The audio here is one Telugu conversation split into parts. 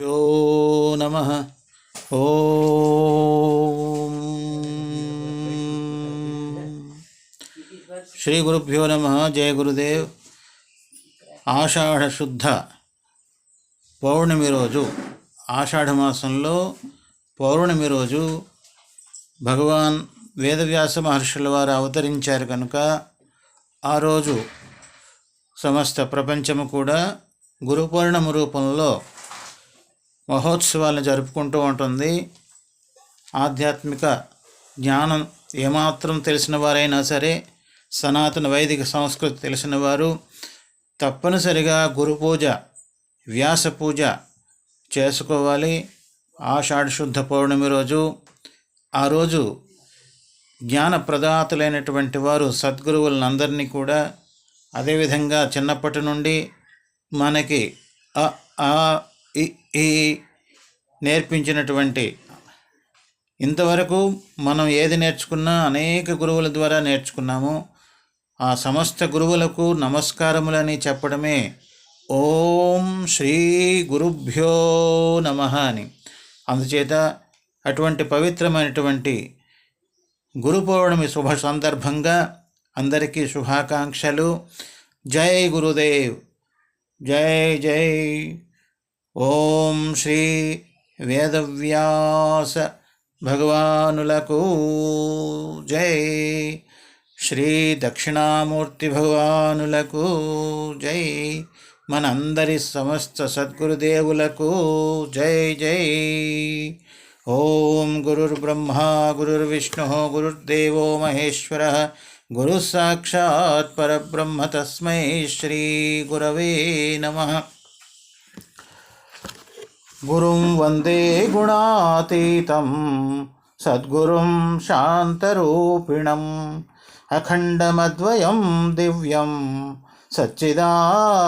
यो नमः ॐ శ్రీ గురుభ్యో నమ జయ గురుదేవ్ ఆషాఢ శుద్ధ పౌర్ణమి రోజు ఆషాఢ మాసంలో పౌర్ణమి రోజు భగవాన్ వేదవ్యాస మహర్షుల వారు అవతరించారు కనుక ఆ రోజు సమస్త ప్రపంచము కూడా గురు పౌర్ణమి రూపంలో మహోత్సవాలను జరుపుకుంటూ ఉంటుంది. ఆధ్యాత్మిక జ్ఞానం ఏమాత్రం తెలిసిన వారైనా సరే సనాతన వైదిక సంస్కృతి తెలిసిన వారు తప్పనిసరిగా గురు పూజ వ్యాస పూజ చేసుకోవాలి. ఆషాఢ శుద్ధ పౌర్ణమి రోజు ఆ రోజు జ్ఞాన ప్రదాతలైనటువంటి వారు సద్గురువులందరినీ కూడా అదేవిధంగా చిన్నప్పటి నుండి మనకి అ ఆ ఈ నేర్పించినటువంటి ఇంతవరకు మనం ఏది నేర్చుకున్నా అనేక గురువుల ద్వారా నేర్చుకున్నాము. ఆ సమస్త గురువులకు నమస్కారములని చెప్పడమే ఓం శ్రీ గురుభ్యో నమ అని. అందుచేత అటువంటి పవిత్రమైనటువంటి గురు పౌర్ణమి శుభ సందర్భంగా అందరికీ శుభాకాంక్షలు. జై గురుదేవ్. జై జై. ఓం శ్రీ వేదవ్యాస భగవానులకు జై. శ్రీ దక్షిణామూర్తి భగవానులకు జై. మనందరి సమస్త సద్గురుదేవులకు జై జై. ఓం గురుర్బ్రహ్మ గురుర్విష్ణు గురుర్దేవో మహేశ్వర. గురుసాక్షాత్ పరబ్రహ్మ తస్మై శ్రీ గురవే నమః. గురుం వందే గుణాతీతం సద్గురుం శాంతరూపిణం అఖండమద్వయం దివ్యం సచ్చిదానందబోధకం.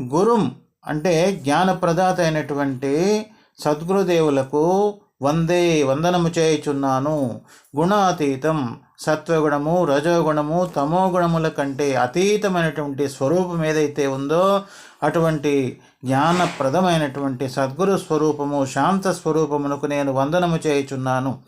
గురుం అంటే జ్ఞానప్రదాత అయినటువంటి సద్గురుదేవులకు వందే వందనము చేయుచున్నాను. గుణాతీతం సత్వగుణము రజోగుణము తమోగుణముల కంటే అతీతమైనటువంటి స్వరూపం ఏదైతే ఉందో అటువంటి జ్ఞానప్రదమైనటువంటి సద్గురు స్వరూపము శాంత స్వరూపమునకు నేను వందనము చేయుచున్నాను.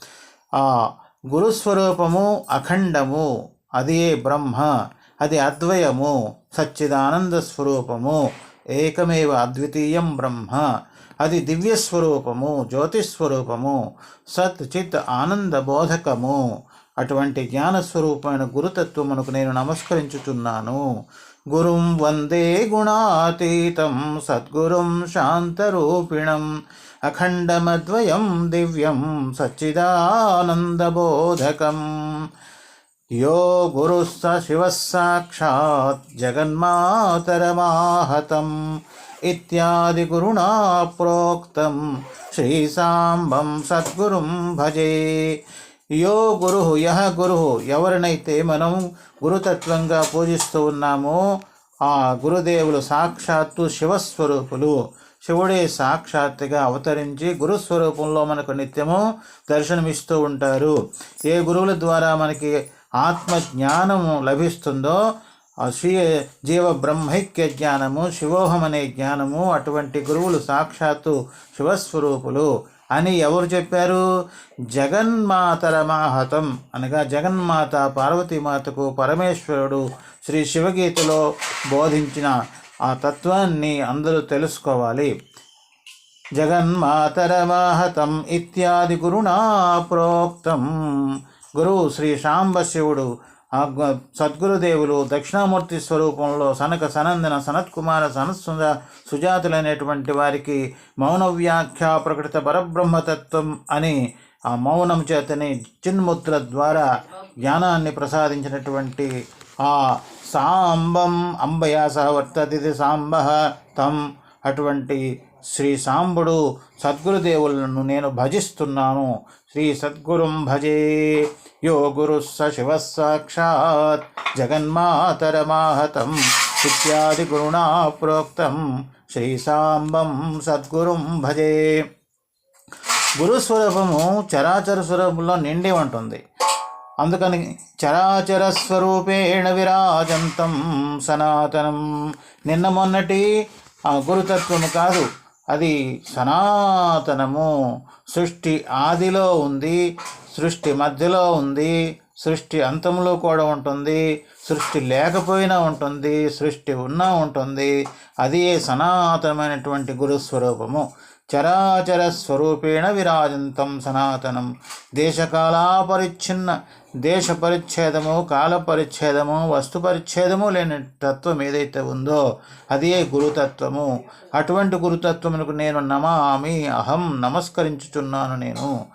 ఆ గురుస్వరూపము అఖండము అది బ్రహ్మ అది అద్వయము సచ్చిదానంద స్వరూపము ఏకమేవ అద్వితీయం బ్రహ్మ అది దివ్యస్వరూపము జ్యోతిస్వరూపము సత్ చిత్ ఆనంద బోధకము అటువంటి జ్ఞానస్వరూపమైన గురుతత్వమునకు నేను నమస్కరించుచున్నాను. గురుం వందే గుణాతీతం సద్గురుం శాంతరూపిణం అఖండమద్వయం దివ్యం సచ్చిదానందబోధకం. యో గురుస్స శివः సాక్షాత్ జగన్మాతరమాహతం ఇత్యాది గురుణా ప్రోక్తం శ్రీసాంబం సద్గురుం భజే. యో గురు యహ గురు ఎవరినైతే మనం గురుతత్వంగా పూజిస్తూ ఉన్నామో ఆ గురుదేవులు సాక్షాత్తు శివస్వరూపులు. శివుడే సాక్షాత్తుగా అవతరించి గురుస్వరూపంలో మనకు నిత్యము దర్శనమిస్తూ ఉంటారు. ఏ గురువుల ద్వారా మనకి ఆత్మ జ్ఞానము లభిస్తుందో శ్రీ స్వీయ జీవ బ్రహ్మైక్య జ్ఞానము శివోహం అనే జ్ఞానము అటువంటి గురువులు సాక్షాత్తు శివస్వరూపులు. అని ఎవరు చెప్పారు? జగన్మాతరమాహతం అనగా జగన్మాత పార్వతీమాతకు పరమేశ్వరుడు శ్రీ శివగీతలో బోధించిన ఆ తత్వాన్ని అందరూ తెలుసుకోవాలి. జగన్మాతరమాహతం ఇత్యాది గురుణా ప్రోక్తం. గురువు శ్రీ సాంబశివుడు ఆ సద్గురుదేవులు దక్షిణామూర్తి స్వరూపంలో సనక సనందన సనత్కుమార సనత్సుజ సుజాతులైనటువంటి వారికి మౌన వ్యాఖ్య ప్రకృత పరబ్రహ్మతత్వం అని ఆ మౌనం చేతని చిన్ముద్ర ద్వారా జ్ఞానాన్ని ప్రసాదించినటువంటి ఆ సాంబం అంబయా సహ వర్తది సాంబ తం అటువంటి శ్రీ సాంబుడు సద్గురుదేవులను నేను భజిస్తున్నాను. శ్రీ సద్గురుం భజే. యో గురు స శివ సాక్షాత్. జగన్మాతరమాహతం ఇత్యాది గురుణా ప్రోక్తం. శ్రీ సాంబం సద్గురుం భజే. గురుస్వరూపము చరాచర స్వరూపంలో నిండి ఉంటుంది. అందుకని చరాచర స్వరూపేణ విరాజంతం సనాతనం. నిన్న మొన్నటి గురుతత్వము కాదు. అది సనాతనము. సృష్టి ఆదిలో ఉంది సృష్టి మధ్యలో ఉంది సృష్టి అంతంలో కూడా ఉంటుంది సృష్టి లేకపోయినా ఉంటుంది సృష్టి ఉన్నా ఉంటుంది. అది సనాతనమైనటువంటి గురుస్వరూపము. చరాచర స్వరూపేణ విరాజంతం సనాతనం. దేశకాలాపరిచ్ఛిన్న దేశ పరిచ్ఛేదము కాల పరిచ్ఛేదము వస్తు పరిచ్ఛేదము లేని తత్వం ఏదైతే ఉందో అదే గురుతత్వము. అటువంటి గురుతత్వమునకు నేను నమామి అహం నమస్కరించుచున్నాను నేను.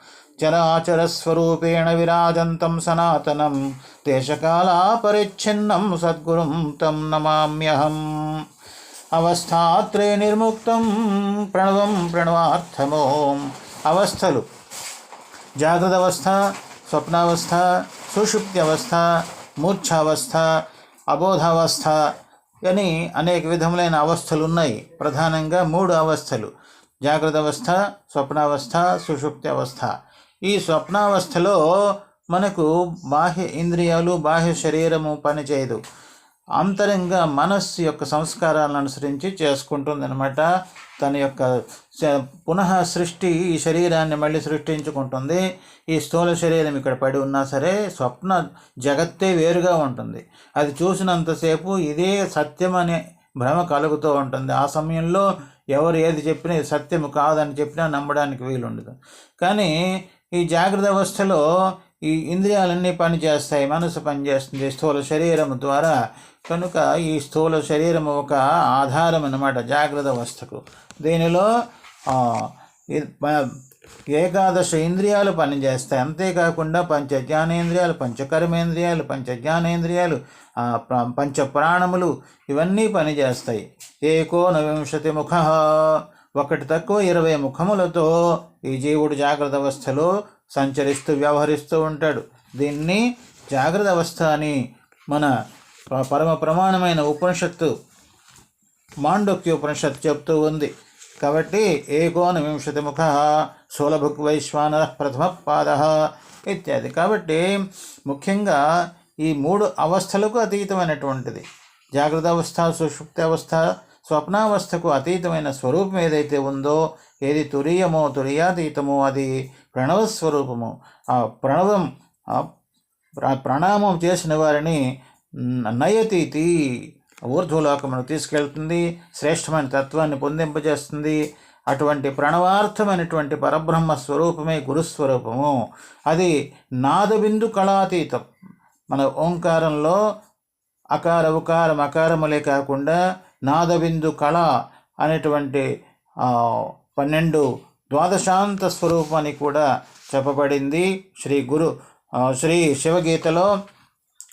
చరాచర స్వరూపేణ విరాజంతం సనాతనం. దేశకాలాపరిచ్ఛిన్నం సద్గురుం తం నమామ్యహం. అవస్థాత్రే నిర్ముక్తం ప్రణవం ప్రణవార్థమోం. అవస్థలు. జాగ్రత్త అవస్థ స్వప్నావస్థ సుషుప్తి అవస్థ మూర్ఛావస్థ అబోధావస్థ అని అనేక విధములైన అవస్థలు ఉన్నాయి ప్రధానంగా మూడు అవస్థలు. జాగ్రత్త అవస్థ స్వప్నావస్థ సుషుప్తి అవస్థ ఈ స్వప్నావస్థలో మనకు బాహ్య ఇంద్రియాలు బాహ్య శరీరము పనిచేయదు. అంతరంగా మనస్సు యొక్క సంస్కారాలను అనుసరించి చేసుకుంటుందనమాట తన యొక్క పునః సృష్టి ఈ శరీరాన్ని మళ్ళీ సృష్టించుకుంటుంది. ఈ స్థూల శరీరం ఇక్కడ పడి ఉన్నా సరే స్వప్న జగత్తే వేరుగా ఉంటుంది. అది చూసినంతసేపు ఇదే సత్యం అనే భ్రమ కలుగుతూ ఉంటుంది. ఆ సమయంలో ఎవరు ఏది చెప్పినా ఇది కాదని చెప్పినా నమ్మడానికి వీలుండదు. కానీ ఈ జాగ్రత్త అవస్థలో ఈ ఇంద్రియాలన్నీ పనిచేస్తాయి మనసు పనిచేస్తుంది స్థూల శరీరం ద్వారా. కనుక ఈ స్థూల శరీరం ఒక ఆధారం అన్నమాట జాగ్రత్త అవస్థకు. దీనిలో ఏకాదశ ఇంద్రియాలు పనిచేస్తాయి. అంతేకాకుండా పంచ జ్ఞానేంద్రియాలు పంచకర్మేంద్రియాలు పంచ జ్ఞానేంద్రియాలు పంచ ప్రాణములు ఇవన్నీ పనిచేస్తాయి. ఏకోనవింశతి ముఖ. ఒకటి తక్కువ ఇరవై ముఖములతో ఈ జీవుడు జాగ్రత్త అవస్థలో సంచరిస్తూ వ్యవహరిస్తూ ఉంటాడు. దీన్ని జాగ్రత్త అవస్థ అని మన ప- పరమ ప్రమాణమైన ఉపనిషత్తు మాండక్య ఉపనిషత్తు చెప్తూ ఉంది. కాబట్టి ఏకోనవింశతి ముఖ సోలభుక్ వైశ్వాన ప్రథమ పాద ఇత్యాది. కాబట్టి ముఖ్యంగా ఈ మూడు అవస్థలకు అతీతమైనటువంటిది. జాగ్రత్త అవస్థ సుషుప్తి అవస్థ స్వప్నావస్థకు అతీతమైన స్వరూపం ఏదైతే ఉందో ఏది తురీయమో తురియాతీతమో అది ప్రణవ స్వరూపము. ఆ ప్రణవం ప్రణామం చేసిన వారిని నయతీతి. ఊర్ధ్వలోకమును తీసుకెళ్తుంది శ్రేష్టమైన తత్వాన్ని పొందింపజేస్తుంది. అటువంటి ప్రణవార్థమైనటువంటి పరబ్రహ్మ స్వరూపమే గురుస్వరూపము. అది నాదబిందు కళాతీతం. మన ఓంకారంలో అకార ఉకారం అకారములే కాకుండా నాదబిందు కళ అనేటువంటి పన్నెండు ద్వాదశాంత స్వరూపాన్ని కూడా చెప్పబడింది. శ్రీ గురు శ్రీ శివగీతలో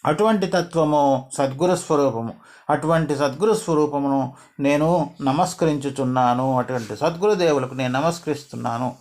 అటువంటి తత్వము సద్గురు స్వరూపము. అటువంటి సద్గురు స్వరూపమును నేను నమస్కరించుచున్నాను. అటువంటి సద్గురు దేవులకు నేను నమస్కరిస్తున్నాను.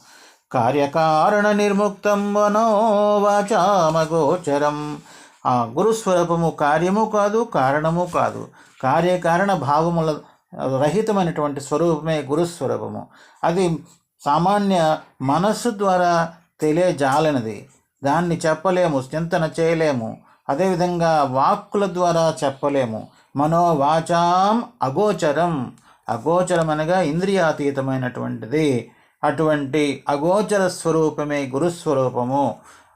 కార్యకారణ నిర్ముక్తం వనోవాచామగోచరం ఆ గురుస్వరూపము కార్యము కాదు కారణము కాదు. కార్యకారణ భావముల రహితమైనటువంటి స్వరూపమే గురుస్వరూపము అది సామాన్య మనస్సు ద్వారా తెలియజాలనిది. దాన్ని చెప్పలేము చింతన చేయలేము. అదేవిధంగా వాక్కుల ద్వారా చెప్పలేము. మనోవాచాం అగోచరం. అగోచరం అనగా ఇంద్రియాతీతమైనటువంటిది. అటువంటి అగోచర స్వరూపమే గురుస్వరూపము.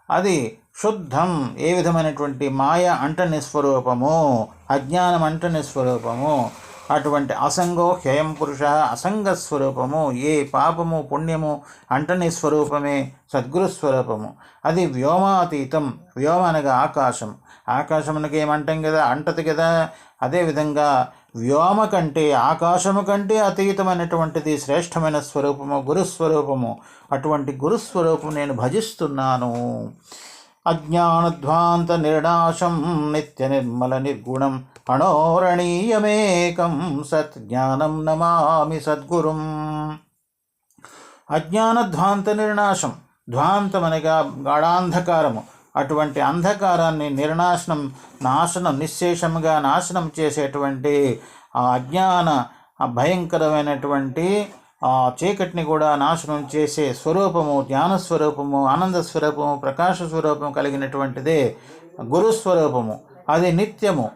అది శుద్ధం ఏ విధమైనటువంటి మాయ అంటని స్వరూపము అజ్ఞానం అంటని స్వరూపము అటువంటి అసంగో హ్యయం పురుష అసంగ స్వరూపము ఏ పాపము పుణ్యము అంటని స్వరూపమే సద్గురు స్వరూపము అది వ్యోమాతీతం వ్యోమ అనగా ఆకాశం. ఆకాశమునకి ఏమంటాం కదా? అంటది కదా. అదేవిధంగా వ్యోమ కంటే ఆకాశము కంటే అతీతమైనటువంటిది శ్రేష్టమైన స్వరూపము గురుస్వరూపము. అటువంటి గురుస్వరూపం నేను భజిస్తున్నాను. అజ్ఞానధ్వాంత నిర్నాశం నిత్య నిర్మల నిర్గుణం అణోరణీయమేకం సత్ జ్ఞానం నమామి సద్గురుం. అజ్ఞానధ్వాంత నిర్నాశం ధ్వాంతమనగా గాఢాంధకారము అటువంటి అంధకారాన్ని నిర్నాశనం నాశనం నిశ్శేషముగా నాశనం చేసేటువంటి ఆ అజ్ఞాన భయంకరమైనటువంటి ఆ చీకటిని కూడా నాశనం చేసే స్వరూపము ధ్యాన స్వరూపము ఆనంద స్వరూపము ప్రకాశ స్వరూపము కలిగినటువంటిదే గురుస్వరూపము అది నిత్యము.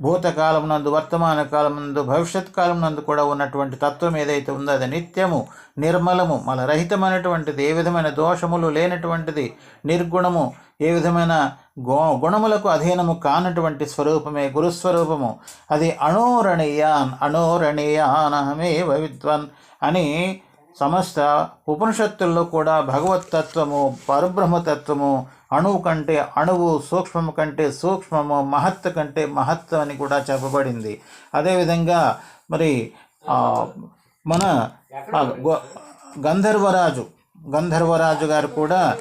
భూతకాలం నందు వర్తమాన కాలం నందు భవిష్యత్ కాలం నందు కూడా ఉన్నటువంటి తత్వం ఏదైతే ఉందో అది నిత్యము నిర్మలము మలరహితమైనటువంటిది ఏ విధమైన దోషములు లేనటువంటిది నిర్గుణము ఏ విధమైన గో గుణములకు అధీనము కానటువంటి స్వరూపమే గురుస్వరూపము. అది అణోరణీయాన్ అణోరణీయాన్ అహమే అని సమస్త ఉపనిషత్తుల్లో కూడా భగవత్తత్వము పరబ్రహ్మతత్వము అణువు కంటే అణువు సూక్ష్మము కంటే సూక్ష్మము మహత్ కంటే మహత్ అని కూడా చెప్పబడింది. అదేవిధంగా మరి మన గో- గంధర్వరాజు గంధర్వరాజు గారు కూడా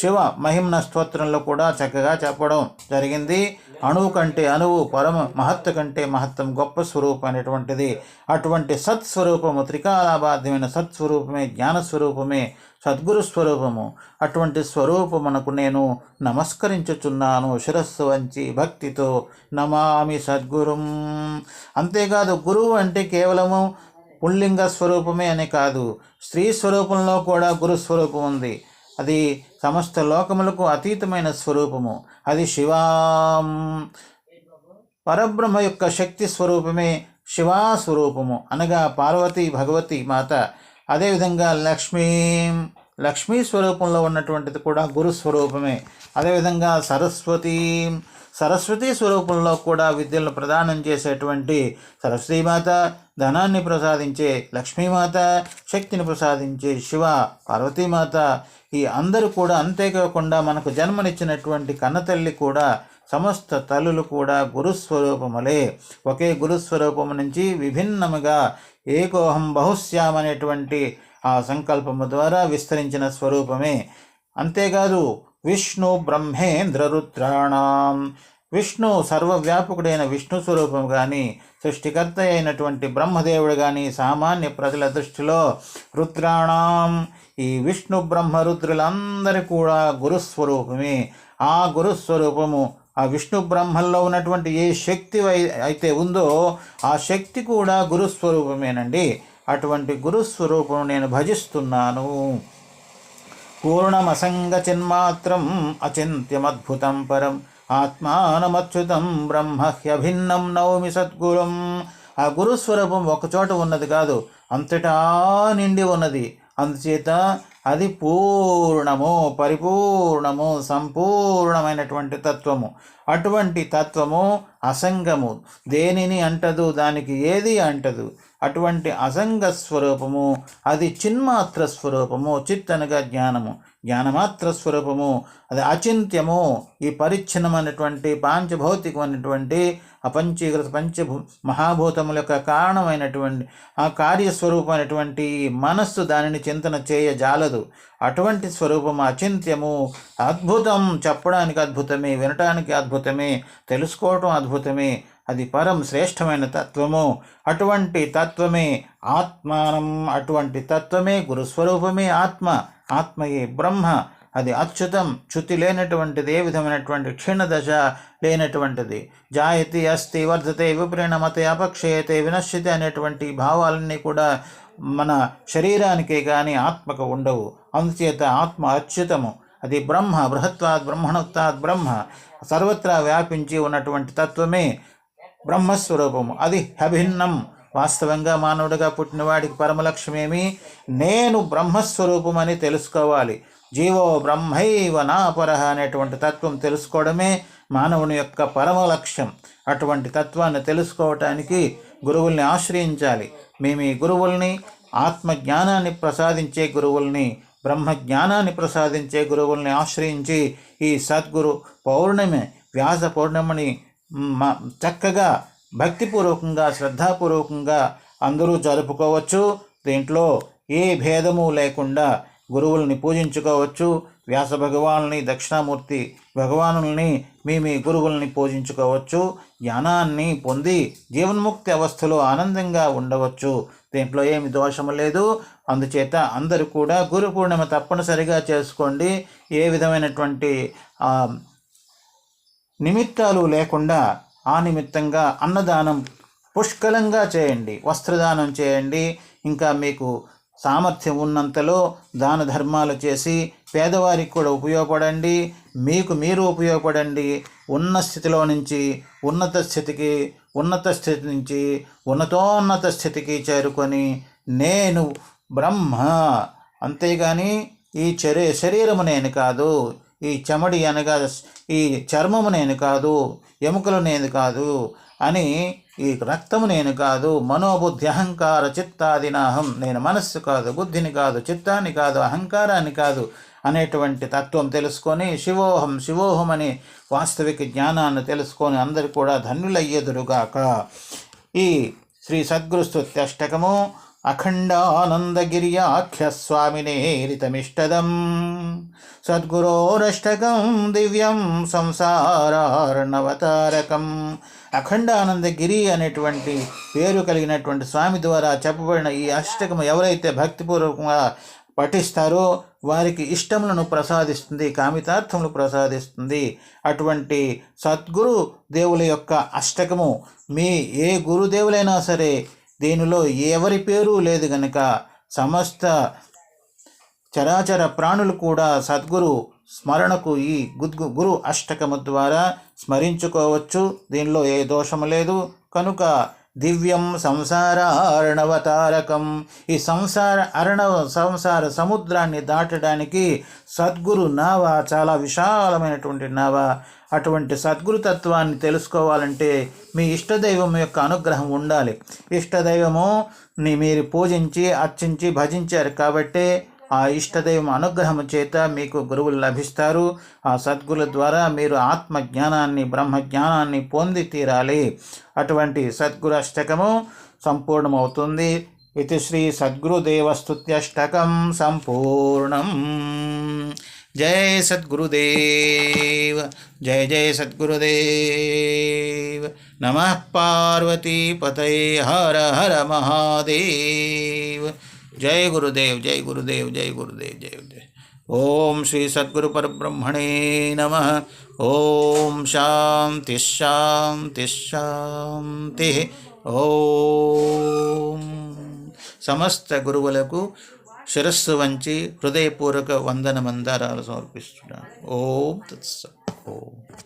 శివ మహిమ్న స్తోత్రంలో కూడా చక్కగా చెప్పడం జరిగింది. అణువు కంటే అణువు పరమ మహత్తు కంటే మహత్తం గొప్ప స్వరూపం అనేటువంటిది అటువంటి సత్స్వరూపము త్రికాలాబాధ్యమైన సత్స్వరూపమే జ్ఞానస్వరూపమే సద్గురు స్వరూపము. అటువంటి స్వరూపమునకు నేను నమస్కరించుచున్నాను శిరస్సు వంచి భక్తితో. నమామి సద్గురుం. అంతేకాదు గురువు అంటే కేవలము పుల్లింగ స్వరూపమే అని కాదు స్త్రీ స్వరూపంలో కూడా గురు స్వరూపం ఉంది. అది సమస్త లోకములకు అతీతమైన స్వరూపము. అది శివాం పరబ్రహ్మ యొక్క శక్తి స్వరూపమే శివా స్వరూపము అనగా పార్వతి భగవతి మాత. అదేవిధంగా లక్ష్మీ లక్ష్మీ స్వరూపంలో ఉన్నటువంటిది కూడా గురు స్వరూపమే. అదేవిధంగా సరస్వతి సరస్వతి స్వరూపంలో కూడా విద్యలను ప్రదానం చేసేటువంటి సరస్వతీమాత ధనాన్ని ప్రసాదించే లక్ష్మీమాత శక్తిని ప్రసాదించే శివ పార్వతీమాత ఈ అందరూ కూడా అంతేకాకుండా మనకు జన్మనిచ్చినటువంటి కన్నతల్లి కూడా సమస్త తల్లులు కూడా గురుస్వరూపములే. ఒకే గురుస్వరూపము నుంచి విభిన్నముగా ఏకోహం బహుశ్యామనేటువంటి ఆ సంకల్పము ద్వారా విస్తరించిన స్వరూపమే. అంతేకాదు విష్ణు బ్రహ్మేంద్ర రుద్రాణం. విష్ణు సర్వవ్యాపకుడైన విష్ణు స్వరూపం కానీ సృష్టికర్త అయినటువంటి బ్రహ్మదేవుడు కానీ సామాన్య ప్రజల దృష్టిలో రుద్రాణం. ఈ విష్ణు బ్రహ్మ రుద్రులందరి కూడా గురుస్వరూపమే ఆ గురుస్వరూపము ఆ విష్ణు బ్రహ్మల్లో ఉన్నటువంటి ఏ శక్తి అయితే ఉందో ఆ శక్తి కూడా గురుస్వరూపమేనండి అటువంటి గురుస్వరూపం నేను భజిస్తున్నాను. పూర్ణమసంగ చిన్మాత్రం అచింత్యమద్భుతం పరం ఆత్మానమచ్యుతం బ్రహ్మ హ్యభిన్నం నవమి సద్గురుం ఆ గురుస్వరూపం ఒకచోట ఉన్నది కాదు అంతటా నిండి ఉన్నది. అందుచేత అది పూర్ణము పరిపూర్ణము సంపూర్ణమైనటువంటి తత్వము. అటువంటి తత్వము అసంగము. దేనిని అంటదు దానికి ఏది అంటదు? అటువంటి అసంగ స్వరూపము అది చిన్మాత్ర స్వరూపము చిత్తనగా జ్ఞానము. జ్ఞానమాత్ర స్వరూపము అది అచింత్యము ఈ పరిచ్ఛిన్నమైనటువంటి పాంచభౌతికమైనటువంటి అపంచీకృత పంచభూ మహాభూతముల యొక్క కారణమైనటువంటి ఆ కార్యస్వరూపమైనటువంటి మనస్సు దానిని చింతన చేయజాలదు అటువంటి స్వరూపము అచింత్యము. అద్భుతం చెప్పడానికి అద్భుతమే వినటానికి అద్భుతమే తెలుసుకోవటం అద్భుతమే అది పరం శ్రేష్టమైన తత్వము. అటువంటి తత్వమే ఆత్మానం. అటువంటి తత్వమే గురుస్వరూపమే ఆత్మ. ఆత్మయే బ్రహ్మ. అది అచ్యుతం. చ్యుతి లేనటువంటిది ఏ విధమైనటువంటి క్షీణదశ? లేనటువంటిది. జాయతి అస్థి వర్ధతే విపరీణమతే అపక్షయతే వినశ్యతే అనేటువంటి భావాలన్నీ కూడా మన శరీరానికే కానీ ఆత్మకు ఉండవు. అందుచేత ఆత్మ అచ్యుతము. అది బ్రహ్మ. బృహత్వాత్ బ్రహ్మణత్వాత్ బ్రహ్మ. సర్వత్రా వ్యాపించి ఉన్నటువంటి తత్వమే బ్రహ్మస్వరూపము. అది అభిన్నం. వాస్తవంగా మానవుడిగా పుట్టినవాడికి పరమలక్ష్యమేమి నేను బ్రహ్మస్వరూపం అని తెలుసుకోవాలి. జీవో బ్రహ్మైవ నాపర అనేటువంటి తత్వం తెలుసుకోవడమే మానవుని యొక్క పరమ లక్ష్యం అటువంటి తత్వాన్ని తెలుసుకోవటానికి గురువుల్ని ఆశ్రయించాలి. మేము ఈ గురువుల్ని ఆత్మజ్ఞానాన్ని ప్రసాదించే గురువుల్ని బ్రహ్మజ్ఞానాన్ని ప్రసాదించే గురువుల్ని ఆశ్రయించి ఈ సద్గురు పౌర్ణమి వ్యాస పౌర్ణమిని చక్కగా భక్తిపూర్వకంగా శ్రద్ధాపూర్వకంగా అందరూ జరుపుకోవచ్చు. దీంట్లో ఏ భేదము లేకుండా గురువుల్ని పూజించుకోవచ్చు. వ్యాస భగవానుని దక్షిణామూర్తి భగవానుల్ని మీ మీ గురువుల్ని పూజించుకోవచ్చు. జ్ఞానాన్ని పొంది జీవన్ముక్తి అవస్థలో ఆనందంగా ఉండవచ్చు. దీంట్లో ఏమి దోషము లేదు. అందుచేత అందరూ కూడా గురు పూర్ణిమ తప్పనిసరిగా చేసుకోండి. ఏ విధమైనటువంటి నిమిత్తాలు లేకుండా ఆ నిమిత్తంగా అన్నదానం పుష్కలంగా చేయండి వస్త్రదానం చేయండి. ఇంకా మీకు సామర్థ్యం ఉన్నంతలో దాన ధర్మాలు చేసి పేదవారికి కూడా ఉపయోగపడండి. మీకు మీరు ఉపయోగపడండి. ఉన్న స్థితిలో నుంచి ఉన్నత స్థితికి ఉన్నత స్థితి నుంచి ఉన్నతోన్నత స్థితికి చేరుకొని నేను బ్రహ్మ. అంతేగాని ఈ చరి శరీరము నేను కాదు. ఈ చెమడి అనగా ఈ చర్మము నేను కాదు ఎముకలు నేను కాదు అని ఈ రక్తము నేను కాదు మనోబుద్ధి అహంకార చిత్తాదినాహం. నేను మనస్సు కాదు బుద్ధిని కాదు చిత్తాన్ని కాదు అహంకారాన్ని కాదు అనేటువంటి తత్వం తెలుసుకొని శివోహం శివోహం అనే వాస్తవిక జ్ఞానాన్ని తెలుసుకొని అందరు కూడా ధన్యులయ్యేదురుగాక. ఈ శ్రీ సద్గురుస్తు అష్టకము అఖండానందగిర్యాఖ్య స్వామినేరితమిష్టదం సద్గురోరష్టకం దివ్యం సంసారార్ణవతారకం. అఖండానందగిరి అనేటువంటి పేరు కలిగినటువంటి స్వామి ద్వారా చెప్పబడిన ఈ అష్టకం ఎవరైతే భక్తిపూర్వకంగా పఠిస్తారో వారికి ఇష్టములను ప్రసాదిస్తుంది కామితార్థములు ప్రసాదిస్తుంది. అటువంటి సద్గురు దేవుల యొక్క అష్టకము మీ ఏ గురుదేవులైనా సరే దీనిలో ఎవరి పేరు లేదు గనక సమస్త చరాచర ప్రాణులు కూడా సద్గురు స్మరణకు ఈ గుద్గు గురు అష్టకము ద్వారా స్మరించుకోవచ్చు. దీనిలో ఏ దోషము లేదు. కనుక దివ్యం సంసార అర్ణవతారకం. ఈ సంసార అర్ణవ సంసార సముద్రాన్ని దాటడానికి సద్గురు నావ చాలా విశాలమైనటువంటి నావ. అటువంటి సద్గురు తత్వాన్ని తెలుసుకోవాలంటే మీ ఇష్టదైవం యొక్క అనుగ్రహం ఉండాలి. ఇష్టదైవము ని మీరు పూజించి అర్చించి భజించారు కాబట్టే ఆ ఇష్టదైవం అనుగ్రహం చేత మీకు గురువులు లభిస్తారు. ఆ సద్గురుల ద్వారా మీరు ఆత్మ జ్ఞానాన్ని బ్రహ్మ జ్ఞానాన్ని పొంది తీరాలి. అటువంటి సద్గురు అష్టకము సంపూర్ణమవుతుంది. ఇది శ్రీ సద్గురుదేవస్తుత్యష్టకం సంపూర్ణం. జయ సద్గురుదేవ జయ జయ సద్గురుదేవ. నమ పార్వతీపతయ హర హర మహాదేవ. జయ గురుదేవ్ జయ గురుదేవ్ జయ గురుదేవ్ జయ గురుదేవ్. ఓం శ్రీ సద్గురు పరబ్రహ్మణే నమ. ఓం శాంతి శాంతి శాంతి. ఓం. సమస్త గురువులకు శిరస్సు వంచి హృదయపూర్వక వందన మందారాలు సమర్పిస్తున్నాను. ఓం తత్స ఓం.